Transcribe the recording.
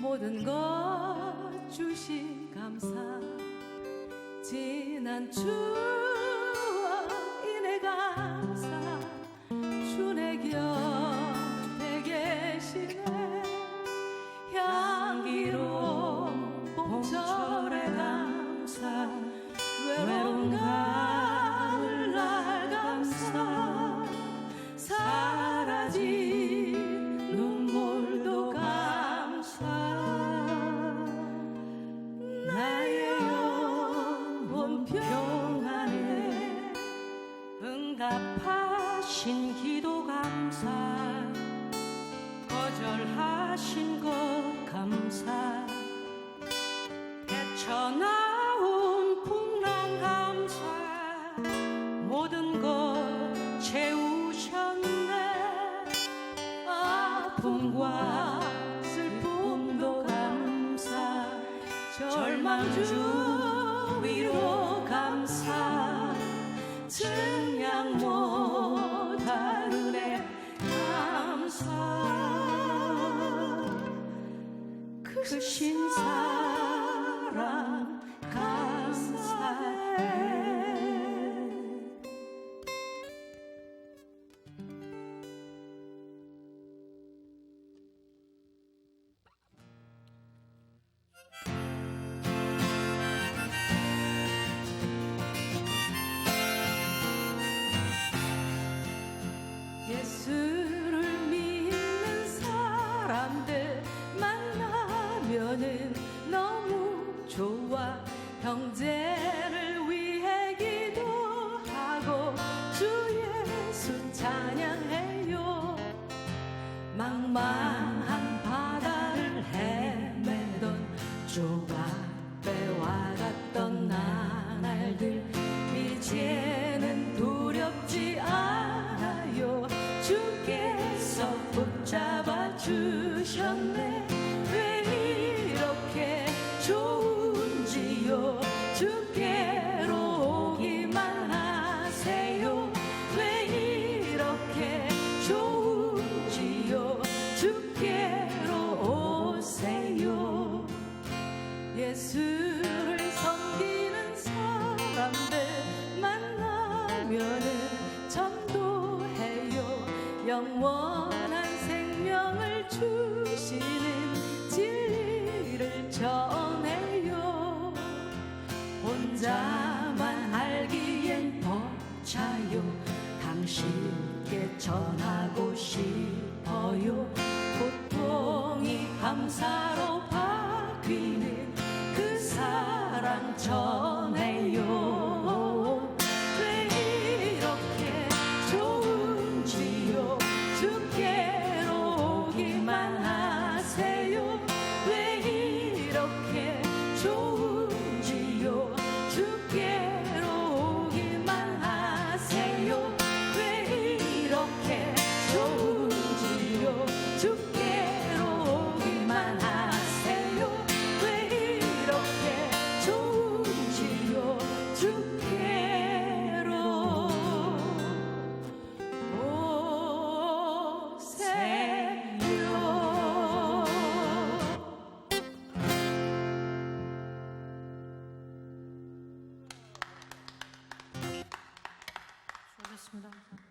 모든 것 주신 감사. 지난 주 감사. 거절하신 것 감사. 헤쳐나온 풍랑 감사. 모든 것 채우셨네. 아픔과 슬픔도 감사. 절망 주 위로 cushions high. 저는 너무 좋아. 형제를 위해 기도하고 주 예수 찬양해요. 망망한 바다를 헤매던 조각 빼와 같던 나날들 이제 쉽게 전하고 싶어요. 고통이 감사로 바뀌는 그 사랑처럼 תודה לך.